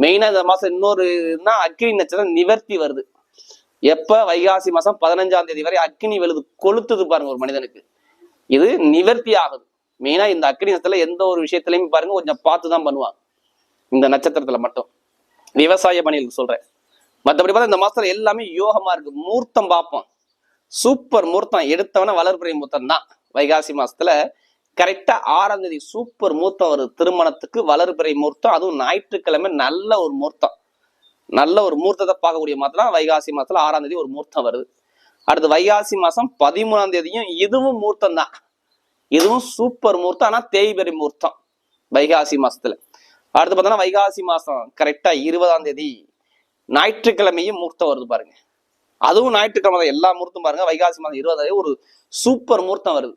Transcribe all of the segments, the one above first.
மெயினா இந்த மாசம் இன்னொரு இதுனா அக்னி நட்சத்திரம் நிவர்த்தி வருது. எப்ப? வைகாசி மாசம் பதினஞ்சாம் தேதி வரை அக்னி வெளுது. கொளுத்துது பாருங்க ஒரு மனிதனுக்கு. இது நிவர்த்தி ஆகுது. மெயினா இந்த அக்னி நட்சத்திரத்துல எந்த ஒரு விஷயத்திலையும் பாருங்க கொஞ்சம் பார்த்து தான் பண்ணுவாங்க. இந்த நட்சத்திரத்துல மட்டும். விவசாய பணிகளுக்கு சொல்றேன். மற்றபடி பார்த்தா இந்த மாசத்துல எல்லாமே யோகமா இருக்கு. மூர்த்தம் பார்ப்போம். சூப்பர் மூர்த்தம். எடுத்தவன வளர்ப்புறை மூர்த்தம் தான் வைகாசி மாசத்துல கரெக்டா ஆறாம் தேதி சூப்பர் மூர்த்தம் வருது திருமணத்துக்கு வளர்பிறை மூர்த்தம் அதுவும் ஞாயிற்றுக்கிழமை நல்ல ஒரு மூர்த்தம் நல்ல ஒரு மூர்த்தத்தை பார்க்கக்கூடிய மாதம் வைகாசி மாசத்துல ஆறாம் தேதி ஒரு மூர்த்தம் வருது. அடுத்து வைகாசி மாசம் பதிமூணாம் தேதியும் இதுவும் மூர்த்தம் தான் இதுவும் சூப்பர் மூர்த்தம் ஆனா தேய்பிறை மூர்த்தம் வைகாசி மாசத்துல. அடுத்து பார்த்தோம்னா வைகாசி மாசம் கரெக்டா இருபதாம் தேதி ஞாயிற்றுக்கிழமையும் மூர்த்தம் வருது பாருங்க. அதுவும் ஞாயிற்றுக்கிழமை தான். எல்லா முகூர்த்தம் பாருங்க. வைகாசி மாதம் இருபதாம் தேதி ஒரு சூப்பர் மூர்த்தம் வருது.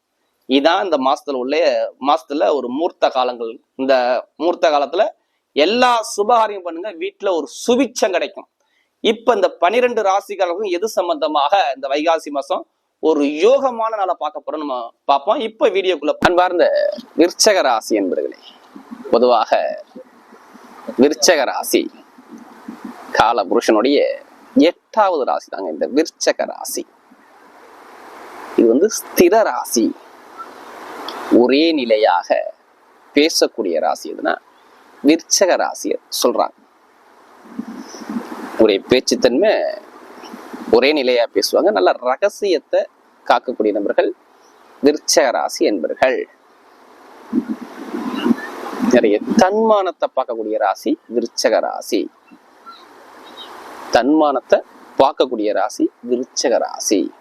இதான் இந்த மாசத்துல உள்ள மாசத்துல ஒரு மூர்த்த காலங்கள். இந்த மூர்த்த காலத்துல எல்லா சுபகாரியம் பண்ணுங்க வீட்டுல ஒரு சுபிச்சம் கிடைக்கும். இப்ப இந்த பனிரெண்டு ராசிகளுக்கும் எது சம்பந்தமாக இந்த வைகாசி மாசம்? ஒரு யோகமான நாளை பார்க்க போறோம் நம்ம பார்ப்போம். இப்ப வீடியோக்குள்ள அன்பார்ந்த விருச்சக ராசி என்பர்களே பொதுவாக விருச்சக ராசி கால புருஷனுடைய எட்டாவது ராசி தாங்க இந்த விருச்சக ராசி. இது வந்து ஸ்திர ராசி. ஒரே நிலையாக பேசக்கூடிய ராசி எதுனா விற்சக ராசியை சொல்றாங்க. ஒரே பேச்சுத்தன்மை ஒரே நிலையா பேசுவாங்க. நல்ல ரகசியத்தை காக்கக்கூடிய நபர்கள் விற்சக ராசி என்பர்கள். நிறைய தன்மானத்தை பார்க்கக்கூடிய ராசி விருச்சக ராசி. தன்மானத்தை பார்க்கக்கூடிய ராசி விருச்சக ராசி.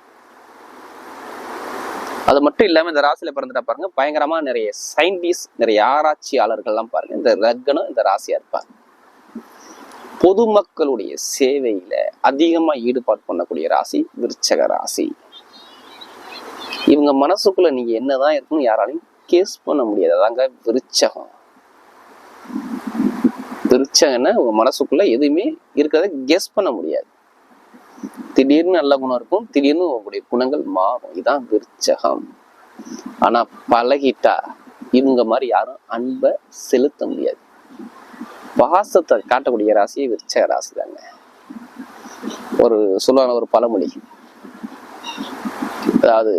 அது மட்டும் இல்லாம இந்த ராசியில பிறந்துட்டா பாருங்க பயங்கரமா நிறைய சயின்டிஸ்ட் நிறைய ஆராய்ச்சியாளர்கள்லாம் பாருங்க இந்த லக்னம் இந்த ராசியா இருப்பாங்க. பொதுமக்களுடைய சேவையில அதிகமா ஈடுபாடு பண்ணக்கூடிய ராசி விருச்சக ராசி. இவங்க மனசுக்குள்ள நீங்க என்னதான் இருக்குன்னு யாராலையும் கேஸ் பண்ண முடியாது. அதாங்க விருச்சகம். விருச்சகன்னா உங்க மனசுக்குள்ள எதுவுமே இருக்கிறத கெஸ் பண்ண முடியாது. திடீர்னு நல்ல குணம் இருக்கும் திடீர்னு உங்களுடைய குணங்கள் மாறும். இதுதான் விருச்சகம். ஆனா பழகிட்டா இவங்க மாதிரி யாரும் அன்பை செலுத்த முடியாது. பாசத்தை காட்டக்கூடிய ராசியை விருச்சக ராசி தாங்க ஒரு சொல்லுவாங்க ஒரு பழமொழி. அதாவது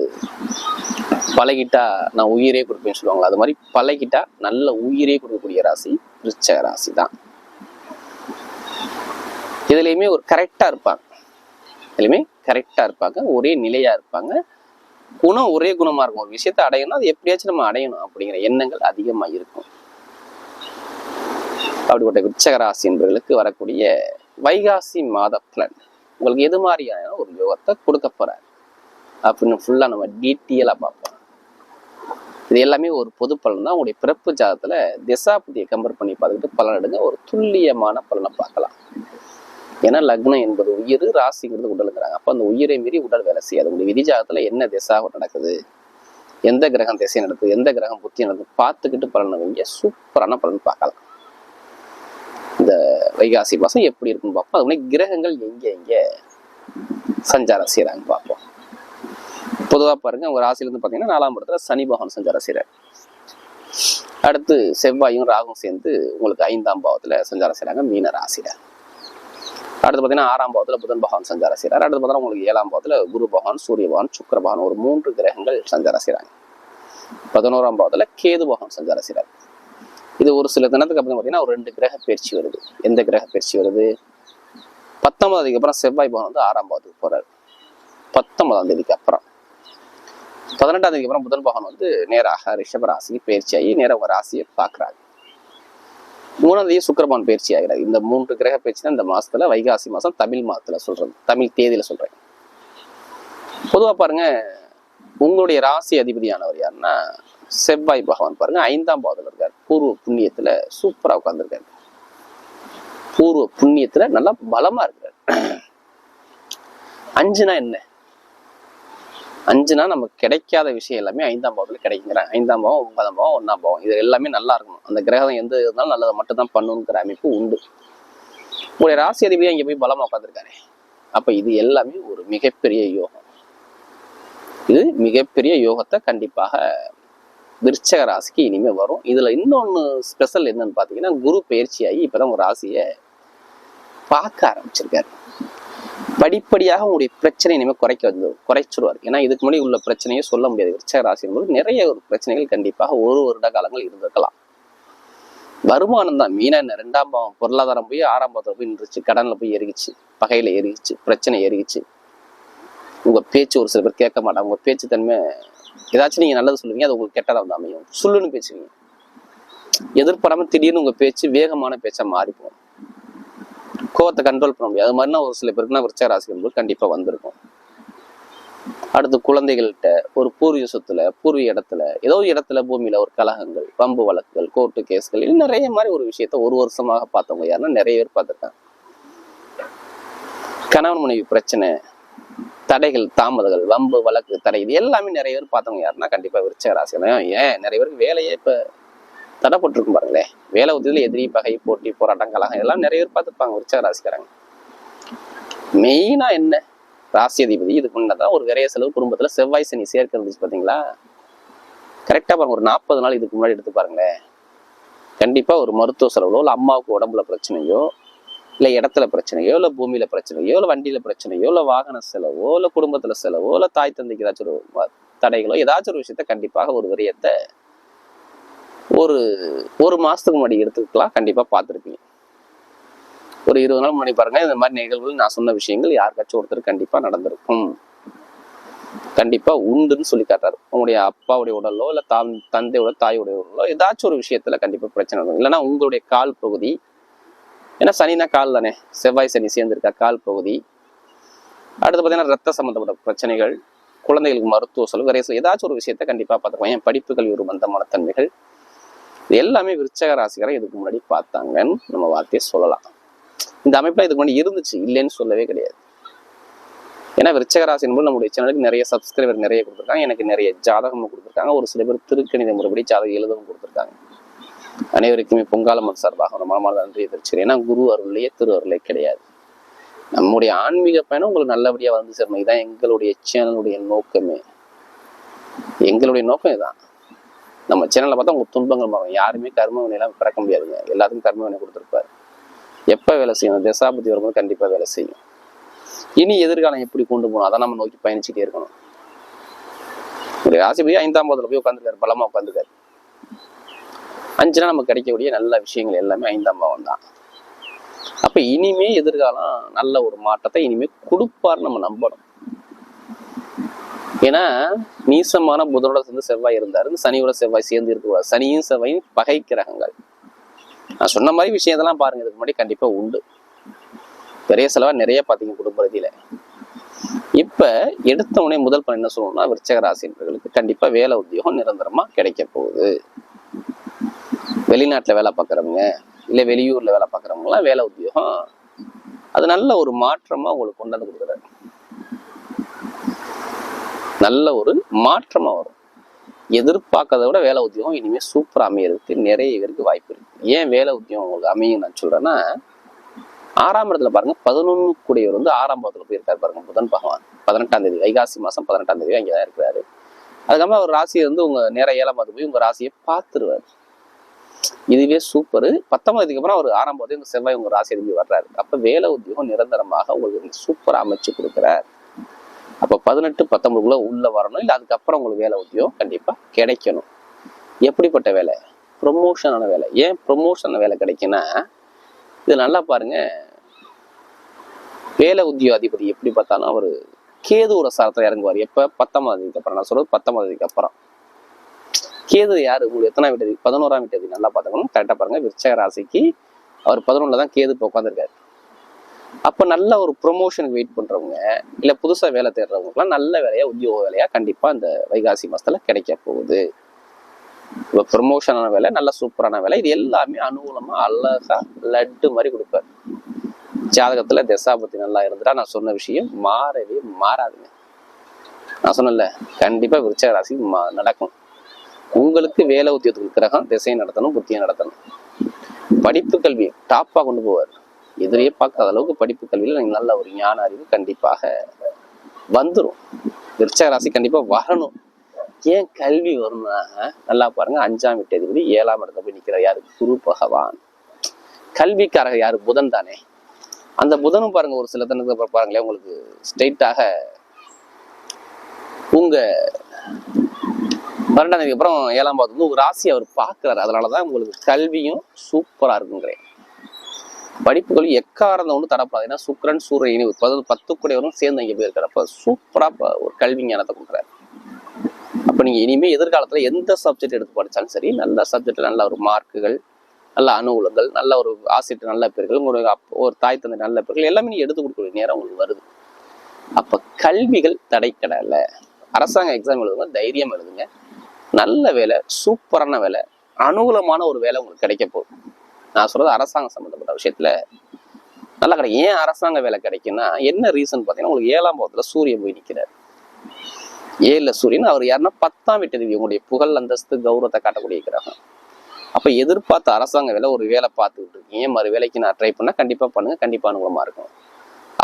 பழகிட்டா நான் உயிரே கொடுப்பேன்னு சொல்லுவாங்களா அது மாதிரி பழகிட்டா நல்ல உயிரே கொடுக்கக்கூடிய ராசி விருச்சக ராசி தான். இதுலயுமே ஒரு கரெக்டா இருப்பாங்க. எல்லாமே கரெக்டாக இருப்பாங்க ஒரே நிலையா இருப்பாங்க. குணம் ஒரே குணமா இருக்கும். ஒரு விஷயத்தை அடையணும் அது எப்படியாச்சும் நம்ம அடையணும் அப்படிங்கிற எண்ணங்கள் அதிகமா இருக்கும். அப்படிப்பட்ட உச்சகராசி என்பவர்களுக்கு வரக்கூடிய வைகாசி மாத பலன். உங்களுக்கு எது மாதிரியான ஒரு யோகத்தை கொடுக்க போறாரு? அப்படின்னு ஃபுல்லா நம்ம டீட்டெயிலாக பார்ப்போம். இது எல்லாமே ஒரு பொது பலன் தான். உங்களுடைய பிறப்பு ஜாதத்துல திசாபதியை கம்பேர் பண்ணி பார்த்துக்கிட்டு பலன் எடுங்க. ஒரு துல்லியமான பலனை பார்க்கலாம். ஏன்னா லக்னம் என்பது உயிர் ராசிங்கிறது உடலுங்கிறாங்க அப்போ அந்த உயிரை மீறி உடல் வேலை செய்யாது. உங்களுடைய விதிஜாகத்தில் என்ன திசை நடக்குது? எந்த கிரகம் திசை நடக்குது? எந்த கிரகம் புத்தி நடக்குது? பார்த்துக்கிட்டு பலனை வைங்க. சூப்பரான பலன் பார்க்கலாம். இந்த வைகாசி மாதம் எப்படி இருக்குன்னு பார்ப்போம். அது மாதிரி கிரகங்கள் எங்கே எங்கே சஞ்சாரம் செய்கிறாங்க பார்ப்போம். பொதுவாக பாருங்க உங்கள் ராசிலேருந்து இருந்து நாலாம் இடத்துல சனி பகவான் சஞ்சாரம் செய்கிறார் அடுத்து செவ்வாயும் ராகும் சேர்ந்து உங்களுக்கு ஐந்தாம் பாவத்துல சஞ்சாரம் செய்கிறாங்க மீன ராசியில். அடுத்து பாத்தீங்கன்னா ஆறாம் பாவத்தில் புதன் பகவான் சஞ்சாரம் செய்கிறார் அடுத்து பார்த்தீங்கன்னா உங்களுக்கு ஏழாம் பாவத்தில் குரு பகவான் சூரிய பகவான் சுக்கர பகவான் ஒரு மூன்று கிரகங்கள் சஞ்சாரம் செய்றாங்க. பதினோராம் பாவத்தில் கேது பகவான் சஞ்சாரம் செய்கிறார் இது ஒரு சில தினத்துக்கு அப்புறம் பார்த்தீங்கன்னா ஒரு ரெண்டு கிரக பயிற்சி வருது. எந்த கிரக பயிற்சி வருது? பத்தொன்பதாம் தேதிக்கு அப்புறம் செவ்வாய் பகவான் வந்து ஆறாம் பாவத்துக்கு போகிறார் பத்தொன்பதாம் தேதிக்கு அப்புறம். பதினெட்டாம் தேதிக்கு அப்புறம் புதன் பகவான் வந்து நேராக ரிஷப ராசிக்கு பயிற்சி ஆகி நேராக ஒரு ராசியை பார்க்குறாங்க. மூணாம் சுக்கரபான் பயிற்சி ஆகிறார். இந்த மூன்று கிரக பயிற்சி தான் இந்த மாசத்துல வைகாசி மாசம் தமிழ் மாதத்துல சொல்றது. தமிழ் தேதியில சொல்றேன். பொதுவா பாருங்க உங்களுடைய ராசி அதிபதியானவர் யாருன்னா செவ்வாய் பகவான் பாருங்க ஐந்தாம் பாவத்துல இருக்கார். பூர்வ புண்ணியத்துல சூப்பரா உட்கார்ந்துருக்காரு. பூர்வ புண்ணியத்துல நல்லா பலமா இருக்காரு அஞ்சுனா என்ன? அஞ்சுனா நமக்கு கிடைக்காத விஷயம் எல்லாமே ஐந்தாம் பாவத்தில் கிடைக்குங்கிறாங்க ஐந்தாம் பாவம் ஒன்பதாம் பாவம் ஒன்றாம் பாவம். இது எல்லாமே நல்லா இருக்கணும். அந்த கிரகம் எந்த இருந்தாலும் நல்லதை மட்டும் தான் பண்ணுங்கிற அமைப்பு உண்டு. உங்களுடைய ராசி அதிபதி இங்கே போய் பலமாக உட்காந்துருக்காரு அப்போ இது எல்லாமே ஒரு மிகப்பெரிய யோகம். இது மிகப்பெரிய யோகத்தை கண்டிப்பாக விருச்சக ராசிக்கு இனிமேல் வரும். இதில் இன்னொன்னு ஸ்பெஷல் என்னன்னு பார்த்தீங்கன்னா குரு பயிற்சியாகி இப்பதான் ஒரு ராசியை பார்க்க ஆரம்பிச்சிருக்காரு. படிப்படியாக உங்களுடைய பிரச்சனை இனிமேல் குறைக்க வந்து குறைச்சிருவார். ஏன்னா இதுக்கு முன்னாடி உள்ள பிரச்சனையை சொல்ல முடியாது. விருச்சக ராசி என்பது நிறைய ஒரு பிரச்சனைகள் கண்டிப்பாக ஒரு வருட காலங்கள் இருந்திருக்கலாம். வருமானம் தான் மீனா. ரெண்டாம் பாவம் பொருளாதாரம் போய் ஆறாம் பாவத்தில் போய் நின்றுச்சு. கடனில் போய் எரிகிச்சு பகையில் எரிகிச்சு பிரச்சனை எரிகிச்சு உங்கள் பேச்சு ஒரு சில பேர் கேட்க மாட்டாங்க. உங்கள் பேச்சு தன்மை ஏதாச்சும் நீங்கள் நல்லது சொல்லுவீங்க அது உங்களுக்கு கெட்டதாக வந்து அமையும். சொல்லுன்னு பேசுவீங்க. எதிர்பாராமல் திடீர்னு உங்கள் பேச்சு வேகமான பேச்சாக மாறிப்போம் கோவத்தை கண்ட்ரோல் பண்ண முடியாது. அது மாதிரினா ஒரு சில பேருக்குனா விருச்ச ராசி என்பது கண்டிப்பா வந்திருக்கும். அடுத்து குழந்தைகள்கிட்ட ஒரு பூர்வீக சொத்துல பூர்வீக இடத்துல ஏதோ ஒரு இடத்துல பூமியில ஒரு கலகங்கள் பம்பு வழக்குகள் கோர்ட்டு கேஸ்கள் இன்னும் நிறைய மாதிரி ஒரு விஷயத்த ஒரு வருஷமாக பார்த்தவங்க யாருன்னா நிறைய பேர் பார்த்துருக்காங்க. கணவன் மனைவி பிரச்சனை தடைகள் தாமதங்கள் வம்பு வழக்கு தடை இது எல்லாமே நிறைய பேர் பார்த்தவங்க யாருன்னா கண்டிப்பா விருச்ச ராசி ஏன் நிறைய பேருக்கு வேலையே இப்போ தடைப்பட்டிருக்கும் பாருங்களேன் வேலை உதவியில் எதிரி பகை போட்டி போராட்டம் கலகம் இதெல்லாம் நிறைய பேர் பார்த்துப்பாங்க உற்சாக ராசிக்காரங்க. மெயினாக என்ன? ராசி அதிபதி இதுக்கு முன்னதான் ஒரு விரைய செலவு குடும்பத்தில் செவ்வாய் சனி சேர்க்க இருந்துச்சு பார்த்தீங்களா கரெக்டாக பாருங்க ஒரு நாற்பது நாள் இதுக்கு முன்னாடி எடுத்து பாருங்களேன். கண்டிப்பாக ஒரு மருத்துவ செலவுகளோ இல்லை அம்மாவுக்கு உடம்புல பிரச்சனையோ இல்லை இடத்துல பிரச்சனையோ இல்லை பூமியில் பிரச்சனையோ இல்லை வண்டியில் பிரச்சனையோ இல்லை வாகன செலவோ இல்லை குடும்பத்தில் செலவோ இல்லை தாய் தந்தைக்கு ஏதாச்சும் ஒரு தடைகளோ ஏதாச்சும் ஒரு விஷயத்த கண்டிப்பாக ஒரு விரயத்தை ஒரு ஒரு மாதத்துக்கு முன்னாடி எடுத்துக்கலாம். கண்டிப்பாக பார்த்துருப்பீங்க. ஒரு இருபது நாள் முன்னாடி பாருங்க இந்த மாதிரி நிகழ்வுகள் நான் சொன்ன விஷயங்கள் யாருக்காச்சும் ஒருத்தர் கண்டிப்பாக நடந்திருக்கும். கண்டிப்பா உண்டுன்னு சொல்லி காட்டுறாரு. உங்களுடைய அப்பாவுடைய உடலோ இல்ல தாம் தந்தையோட தாயோடைய உடலோ ஏதாச்சும் ஒரு விஷயத்துல கண்டிப்பா பிரச்சனை வரும் இல்லைன்னா உங்களுடைய கால் பகுதி ஏன்னா சனினா கால் தானே? செவ்வாய் சனி சேர்ந்திருக்கா கால் பகுதி. அடுத்து பார்த்தீங்கன்னா ரத்த சம்பந்தப்பட்ட பிரச்சனைகள் குழந்தைகளுக்கு மருத்துவ செலவு நிறைய ஏதாச்சும் ஒரு விஷயத்த கண்டிப்பா பார்த்துருக்கோம் என் படிப்புகள் ஒரு பந்தமான தன்மைகள் இது எல்லாமே விருச்சக ராசிக்காரன் இதுக்கு முன்னாடி பார்த்தாங்கன்னு நம்ம வார்த்தையை சொல்லலாம். இந்த அமைப்புல இதுக்கு முன்னாடி இருந்துச்சு இல்லைன்னு சொல்லவே கிடையாது. ஏன்னா விருச்சக ராசின் என்பது நம்முடைய சேனலுக்கு நிறைய சப்ஸ்கிரைபர் நிறைய கொடுத்துருக்காங்க. எனக்கு நிறைய ஜாதகமும் கொடுத்துருக்காங்க. ஒரு சில பேர் திருக்கணித முறைப்படி ஜாதகம் எழுதவும் கொடுத்துருக்காங்க. அனைவருக்குமே பொங்காலம்மன் சார்பாக ஒரு மனமான நன்றியை தெரிவிச்சுக்கிறேன். ஏன்னா குரு அருள்லையே திரு அருளே கிடையாது. நம்முடைய ஆன்மீக பயணம் உங்களுக்கு நல்லபடியாக வந்து சேரணும். இதுதான் எங்களுடைய சேனலுடைய நோக்கமே. எங்களுடைய நோக்கம் இதுதான். நம்ம சேனல்ல பார்த்தா உங்க துன்பங்கள் வரும் யாருமே கர்மவினையெல்லாம் பிறக்க முடியாதுங்க. எல்லாத்துக்கும் கர்மவினை கொடுத்துருப்பாரு. எப்ப வேலை செய்யணும் தசாபதி வரும்போது கண்டிப்பா வேலை செய்யும். இனி எதிர்காலம் எப்படி கொண்டு போகணும்? அதை நம்ம நோக்கி பயணிச்சுட்டே இருக்கணும். ஒரு ராசிபதி ஐந்தாம் பாவத்துல போய் உட்காந்துருக்காரு பலமாக உட்காந்துருக்காரு அஞ்சுனா நமக்கு கிடைக்கக்கூடிய நல்ல விஷயங்கள் எல்லாமே ஐந்தாம் பாவம் தான். அப்ப இனிமே எதிர்காலம் நல்ல ஒரு மாற்றத்தை இனிமே கொடுப்பார் நம்ம நம்பணும். ஏன்னா நீசமான புதனோட சேர்ந்து செவ்வாய் இருந்தார். இந்த சனியோட செவ்வாய் சேர்ந்து இருக்கக்கூடாது. சனியும் செவ்வாயும் பகை கிரகங்கள். நான் சொன்ன மாதிரி விஷயத்தெல்லாம் பாருங்க. இதுக்கு முன்னாடி கண்டிப்பா உண்டு. பெரிய செலவா நிறைய பாத்தீங்க குடும்ப ரீதியில. இப்ப எடுத்த உடனே முதல் பலன் என்ன சொல்லணும்னா விருச்சக ராசினர்களுக்கு கண்டிப்பா வேலை உத்தியோகம் நிரந்தரமா கிடைக்க போகுது. வெளிநாட்டுல வேலை பார்க்குறவங்க இல்ல வெளியூர்ல வேலை பார்க்குறவங்களாம் வேலை உத்தியோகம் அது நல்ல ஒரு மாற்றமா உங்களுக்கு கொண்டாந்து கொடுக்குறாரு. நல்ல ஒரு மாற்றமா வரும். எதிர்பார்க்கறத விட வேலை உத்தியோகம் இனிமே சூப்பராக அமையறதுக்கு நிறைய பேருக்கு வாய்ப்பு இருக்கு. ஏன் வேலை உத்தியோகம் உங்களுக்கு அமையும் நான் சொல்றேன்னா ஆறாம் இடத்துல பாருங்க பதினொன்று கூடியவர் வந்து ஆறாம் பாவத்துல போயிருக்காரு பாருங்க புதன் பகவான். பதினெட்டாம் தேதி வைகாசி மாசம் பதினெட்டாம் தேதி அங்கேதான் இருக்கிறாரு. அதுக்கப்புறம் அவர் ராசியை வந்து உங்க நேர ஏழாம் பார்த்து போய் உங்க ராசியை பார்த்துருவார். இதுவே சூப்பர் பத்தொன்பது அப்புறம் அவர் ஆறாம் பாவத்தை செவ்வாய் உங்க ராசி எழுதி வர்றாரு. அப்ப வேலை உத்தியோகம் நிரந்தரமாக உங்களுக்கு சூப்பரா அமைச்சு கொடுக்குறார். அப்ப பதினெட்டு பத்தொன்பதுக்குள்ள உள்ள வரணும். இல்லை அதுக்கப்புறம் உங்களுக்கு வேலை உத்தியோகம் கண்டிப்பா கிடைக்கணும். எப்படிப்பட்ட வேலை? ப்ரொமோஷனான வேலை. ஏன் ப்ரொமோஷனான வேலை கிடைக்குன்னா இது நல்லா பாருங்க. வேலை உத்தியோக அதிபதி எப்படி பார்த்தாலும் அவர் கேதுவோட சாரத்தில் இறங்குவார். எப்ப? பத்தாம் தேதிக்கு அப்புறம். நான் சொல்றது பத்தொன்பதாம் தேதிக்கு அப்புறம். கேது யாரு? உங்களுக்கு எத்தனாம் வீட்டு? பதினோராம் வீட்டு நல்லா பார்த்துக்கணும். கரெக்டாக பாருங்க. விருச்சக ராசிக்கு அவர் பதினொன்றில் தான் கேது இப்போ உட்காந்துருக்காரு அப்போ நல்ல ஒரு ப்ரொமோஷனுக்கு வெயிட் பண்ணுறவங்க இல்லை புதுசாக வேலை தேடுறவங்களுக்குலாம் நல்ல வேலையாக உத்தியோக வேலையாக கண்டிப்பாக அந்த வைகாசி மாதத்தில் கிடைக்க போகுது. இப்போ ப்ரொமோஷனான வேலை நல்ல சூப்பரான வேலை இது எல்லாமே அனுகூலமாக அழகாக லட்டு மாதிரி கொடுப்பாரு. ஜாதகத்தில் தசாபத்தி நல்லா இருந்துட்டா நான் சொன்ன விஷயம் மாறவே மாறாதுங்க. நான் சொன்னேன்ல கண்டிப்பாக விருச்சக ராசி மா- நடக்கும். உங்களுக்கு வேலை உத்தியோகத்துக்கு கிரகம் திசையை நடத்தணும் புத்தியை நடத்தணும். படிப்பு கல்வி டாப்பாக கொண்டு போவார். எதிரையே பார்க்காத அளவுக்கு படிப்பு கல்வியில நீங்க நல்ல ஒரு ஞான அறிவு கண்டிப்பாக வந்துரும். விருச்சக ராசி கண்டிப்பா வரணும். ஏன் கல்வி வரும்னா நல்லா பாருங்க அஞ்சாம் வீட்டு அதிபதி ஏழாம் இடத்துல போய் நிக்கிறார். யாரு? குரு பகவான். கல்விக்காரர் யாரு? புதன் தானே. அந்த புதனும் பாருங்க ஒரு சில தினத்துல பாருங்களேன் உங்களுக்கு ஸ்ட்ரெயிட்டாக உங்க பன்னெண்டாம் தேதிக்கு அப்புறம் ஏழாம் பாவத்து வந்து ஒரு ராசி அவர் பார்க்கிறாரு. அதனாலதான் உங்களுக்கு கல்வியும் சூப்பரா இருக்குங்கிறேன். படிப்புகள் எக்காரணம் ஒன்று தரப்படாது. ஏன்னா சுக்கிரன் சூரிய இணைவு பதில் பத்து கூடையவரும் சேர்ந்து அங்கே போயிருக்கிறப்ப சூப்பரா ஒரு கல்வி ஞானத்தை கொடுக்குறாரு. அப்ப நீங்க இனிமே எதிர்காலத்துல எந்த சப்ஜெக்ட் எடுத்து படிச்சாலும் சரி நல்ல சப்ஜெக்ட் நல்ல ஒரு மார்க்குகள் நல்ல அனுகூலங்கள் நல்ல ஒரு ஆசிரியர் நல்ல பேர்கள் உங்களுக்கு அப்- ஒரு தாய் தந்தை நல்ல பேர்கள் எல்லாமே நீ எடுத்து கொடுக்கக்கூடிய நேரம் உங்களுக்கு வருது. அப்ப கல்விகள் தடைக்கடலை அரசாங்க எக்ஸாம் எழுதுங்க தைரியம் எழுதுங்க. நல்ல வேலை சூப்பரான வேலை அனுகூலமான ஒரு வேலை உங்களுக்கு கிடைக்க போகுது. நான் சொல்றது அரசாங்கம் சம்மந்தப்பட்ட விஷயத்துல நல்லா கிடைக்கும். ஏன் அரசாங்க வேலை கிடைக்குன்னா என்ன ரீசன் பார்த்தீங்கன்னா உங்களுக்கு ஏழாம் பாவத்துல சூரியன் போய் நிற்கிறார் ஏழில் சூரியன் அவர் யாருன்னா பத்தாம் வீட்டு தேவி உங்களுடைய புகழ் அந்தஸ்து கௌரவத்தை காட்டக்கூடிய கிரகம். அப்போ எதிர்பார்த்த அரசாங்க வேலை ஒரு வேலை பார்த்துக்கிட்டு இருக்கீங்க. மறு வேலைக்கு நான் ட்ரை பண்ணால் கண்டிப்பாக பண்ணுங்க கண்டிப்பாக அனுகூலமாக இருக்கும்.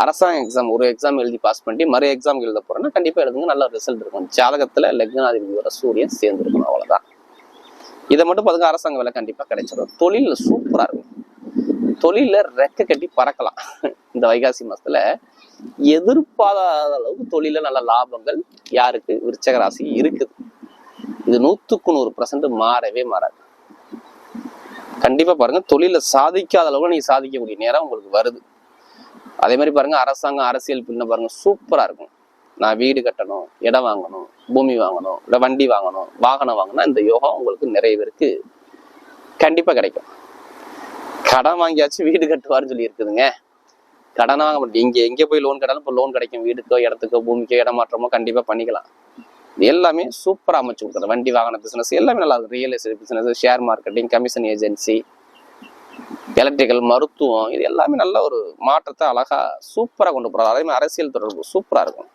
அரசாங்க எக்ஸாம் ஒரு எக்ஸாம் எழுதி பாஸ் பண்ணி மறு எக்ஸாம் எழுத போகிறேன்னா கண்டிப்பாக எழுதுங்க நல்ல ரிசல்ட் இருக்கும். ஜாதகத்துல லக்னாதிபதியோட சூரியன் சேர்ந்துருக்கணும் அவ்வளோதான் இதை மட்டும் பாருங்க அரசாங்க வேலை கண்டிப்பா கிடைச்சிடும் தொழில் சூப்பரா இருக்கும். தொழில ரெக்க கட்டி பறக்கலாம். இந்த வைகாசி மாசத்துல எதிர்பாராத அளவுக்கு தொழில நல்ல லாபங்கள் யாருக்கு? விருச்சக ராசி இருக்குது. இது நூத்துக்கு நூறு பர்சன்ட் மாறவே மாறாது. கண்டிப்பா பாருங்க தொழிலில் சாதிக்காத அளவுக்கு நீங்க சாதிக்கக்கூடிய நேரம் உங்களுக்கு வருது. அதே மாதிரி பாருங்க அரசாங்கம் அரசியல் பின்ன பாருங்க சூப்பரா இருக்கும். நான் வீடு கட்டணும் இடம் வாங்கணும் பூமி வாங்கணும் இல்லை வண்டி வாங்கணும் வாகனம் வாங்கினா இந்த யோகா உங்களுக்கு நிறைய பேருக்கு கிடைக்கும். கடன் வாங்கியாச்சும் வீடு கட்டுவாருன்னு சொல்லி இருக்குதுங்க கடன் வாங்க முடியும். இங்கே எங்கே போய் லோன் கட்டாலும் இப்போ லோன் கிடைக்கும். வீடுக்கோ இடத்துக்கோ பூமிக்கோ இடமாற்றமோ கண்டிப்பாக பண்ணிக்கலாம். எல்லாமே சூப்பராக அமைச்சு கொடுக்குறது வண்டி வாகன பிஸ்னஸ் எல்லாமே நல்லா இருக்கும் real estate business share marketing commission agency electrical மருத்துவம் இது எல்லாமே நல்ல ஒரு மாற்றத்தை அழகாக சூப்பராக கொண்டு போகிறது அதே மாதிரி அரசியல் தொடர்பு சூப்பராக இருக்கும்.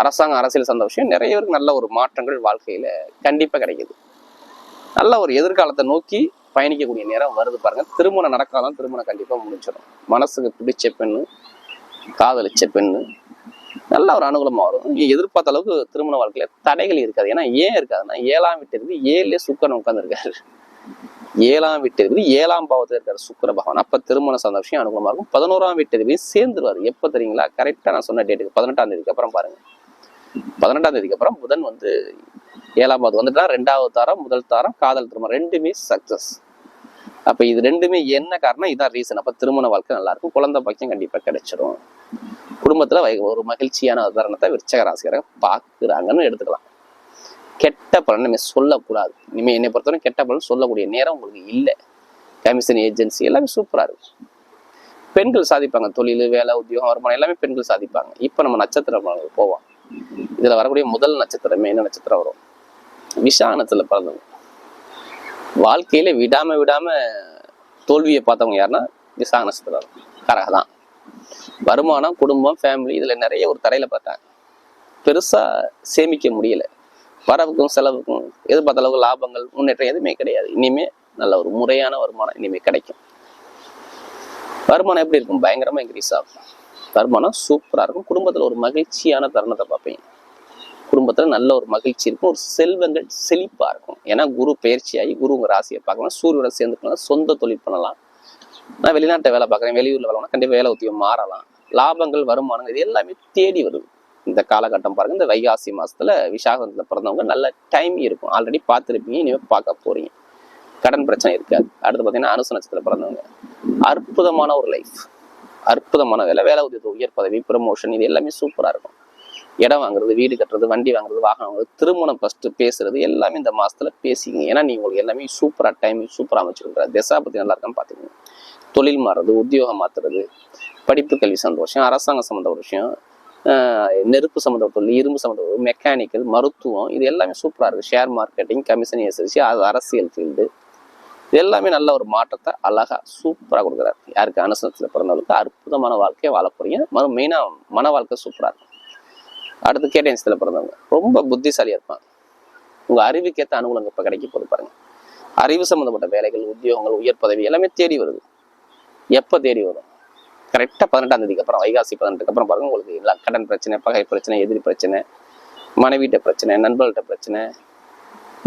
அரசாங்கம் அரசியல் சார்ந்த விஷயம் நிறைய பேருக்கு நல்ல ஒரு மாற்றங்கள் வாழ்க்கையில கண்டிப்பா கிடைக்குது. நல்ல ஒரு எதிர்காலத்தை நோக்கி பயணிக்கக்கூடிய நேரம் வருது பாருங்க. திருமணம் நடக்காதான் திருமணம் கண்டிப்பா முடிச்சிடும் மனசுக்கு பிடிச்ச பெண்ணு காதலிச்ச பெண்ணு நல்ல ஒரு அனுகூலமா வரும். நீங்கள் எதிர்பார்த்த அளவுக்கு திருமண வாழ்க்கையில தடைகள் இருக்காது. ஏன்னா ஏன் இருக்காதுன்னா ஏழாம் வீட்டு இருந்து ஏழுல சுக்கரன் உட்காந்துருக்காரு ஏழாம் வீட்டு ஏழாம் பாவத்தில் இருக்கிற சுக்கர பகவான். அப்ப திருமணம் சார்ந்த விஷயம் அனுகூலமா இருக்கும். பதினோராம் வீட்டு இருந்து சேர்ந்துருவாரு. எப்போ தெரியுங்களா? கரெக்டாக நான் சொன்ன டேட்டுக்கு பதினெட்டாம் தேதிக்கு அப்புறம் பாருங்க. பதினெட்டாம் தேதிக்கு அப்புறம் புதன் வந்து ஏழாம் பாவத்து வந்துட்டா ரெண்டாவது தாரம் முதல் தாரம் காதல் திருமணம் ரெண்டுமே சக்சஸ் அப்ப இது ரெண்டுமே என்ன காரணம்? இதான் ரீசன் அப்ப திருமண வாழ்க்கை நல்லா இருக்கும். குழந்தை பக்கம் கண்டிப்பா கிடைச்சிடும் குடும்பத்துல ஒரு மகிழ்ச்சியான உதாரணத்தை விருச்சக ராசிகரை பாக்குறாங்கன்னு எடுத்துக்கலாம். கெட்ட பலன் நம்ம சொல்லக்கூடாது. இனிமே என்னை பொறுத்தவரை கெட்ட பலன் சொல்லக்கூடிய நேரம் உங்களுக்கு இல்லை. கமிஷன் ஏஜென்சி எல்லாமே சூப்பராக இருக்கும். பெண்கள் சாதிப்பாங்க. தொழில் வேலை உத்தியோகம் வருமானம் எல்லாமே பெண்கள் சாதிப்பாங்க. இப்போ நம்ம நட்சத்திர போவோம். இதில் வரக்கூடிய முதல் நட்சத்திரமே என்ன நட்சத்திரம் வரும்? விசானத்தில் பிறந்தவங்க. வாழ்க்கையில விடாம விடாம தோல்வியை பார்த்தவங்க யாருன்னா விசாக நட்சத்திரம் கரக தான். வருமானம் குடும்பம் ஃபேமிலி இதில் நிறைய ஒரு தரையில் பார்த்தாங்க பெருசாக சேமிக்க முடியலை. வரவுக்கும் செலவுக்கும் எதிர்பார்த்த அளவுக்கு லாபங்கள் முன்னேற்றம் எதுவுமே கிடையாது. இனிமே நல்ல ஒரு முறையான வருமானம் இனிமே கிடைக்கும். வருமானம் எப்படி இருக்கும்? பயங்கரமா இன்க்ரீஸ் ஆகும். வருமானம் சூப்பரா இருக்கும். குடும்பத்துல ஒரு மகிழ்ச்சியான தருணத்தை பார்ப்பீங்க. குடும்பத்துல நல்ல ஒரு மகிழ்ச்சி இருக்கும். ஒரு செல்வங்கள் செழிப்பா இருக்கும். ஏன்னா குரு பயிற்சியாகி குரு உங்க ராசியை பார்க்கலாம். சூரியனோட சேர்ந்துக்கலாம் சொந்த தொழில் பண்ணலாம். நான் வெளிநாட்டை வேலை பார்க்குறேன். வெளியூர்ல வேலை கண்டிப்பாக வேலை உத்தியம் மாறலாம். லாபங்கள் வருமானங்கள் இது எல்லாமே தேடி வருது. இந்த காலகட்டம் பாருங்க இந்த வைகாசி மாசத்துல விசாகத்துல பிறந்தவங்க நல்ல டைம் இருக்கும். ஆல்ரெடி பார்த்துருப்பீங்க இனிமேல் பார்க்க போறீங்க. கடன் பிரச்சனை இருக்காது. அடுத்து பார்த்தீங்கன்னா அனுச பிறந்தவங்க. அற்புதமான ஒரு லைஃப் அற்புதமான வேலை. வேலை உதவி உயர் பதவி ப்ரமோஷன் இது எல்லாமே சூப்பரா இருக்கும். இடம் வாங்குறது வீடு கட்டுறது வண்டி வாங்குறது வாகனம் வாங்குறது திருமணம் ஃபர்ஸ்ட் பேசுறது எல்லாமே இந்த மாசத்துல பேசிங்க ஏன்னா நீங்கள் உங்களுக்கு எல்லாமே சூப்பரா டைம் சூப்பரா அமைச்சிருக்கிற திசா பத்தி நல்லா இருக்கான்னு பாத்துக்கோங்க. தொழில் மாறுறது உத்தியோகம் மாத்துறது படிப்பு கல்வி சந்தோஷம் அரசாங்கம் சம்மந்த ஒரு விஷயம். நெருப்பு சம்மந்த தொழில் இரும்பு சம்மந்தப்பட்ட மெக்கானிக்கல் மருத்துவம் இது எல்லாமே சூப்பராக இருக்குது ஷேர் மார்க்கெட்டிங் கமிஷன் எஸ்எஸ்சி அது அரசியல் ஃபீல்டு இது எல்லாமே நல்ல ஒரு மாற்றத்தை அழகாக சூப்பராக கொடுக்குறாரு. யாருக்கு அனுசனத்தில் பிறந்தவர்களுக்கு அற்புதமான வாழ்க்கையை வாழ மறு மெயினாக மன வாழ்க்கை சூப்பராக இருக்கும் அடுத்து கேட்டன்ஸ்ல பிறந்தவங்க. ரொம்ப புத்திசாலியாக இருப்பாங்க. உங்கள் அறிவுக்கேற்ற அனுகூலங்கள் இப்போ கிடைக்க போது பாருங்கள் அறிவு சம்மந்தப்பட்ட வேலைகள் உத்தியோகங்கள் உயர் பதவி எல்லாமே தேடி வருது. எப்போ தேடி வரும்? கரெக்டாக பதினெட்டாம் தேதிக்கு அப்புறம் வைகாசி பதினெட்டுக்கு அப்புறம் பாருங்க உங்களுக்கு எல்லா கடன் பிரச்சனை பகை பிரச்சனை எதிரி பிரச்சனை மனைவிட்ட பிரச்சனை நண்பர்கள்ட்ட பிரச்சனை.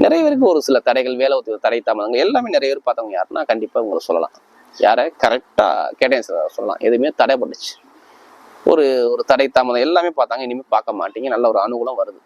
நிறைய பேருக்கு ஒரு சில தடைகள் வேலை தடை தாமதங்கள் எல்லாமே நிறைய பேர் பார்த்தவங்க யாருன்னா கண்டிப்பாக உங்களை சொல்லலாம். யாரை? கரெக்டாக கேட்டேன் சொல்லலாம் எதுவுமே தடைப்பட்டுச்சு ஒரு ஒரு தடை தாமதம் எல்லாமே பார்த்தாங்க இனிமேல் பார்க்க மாட்டீங்க. நல்ல ஒரு அனுகூலம் வருது.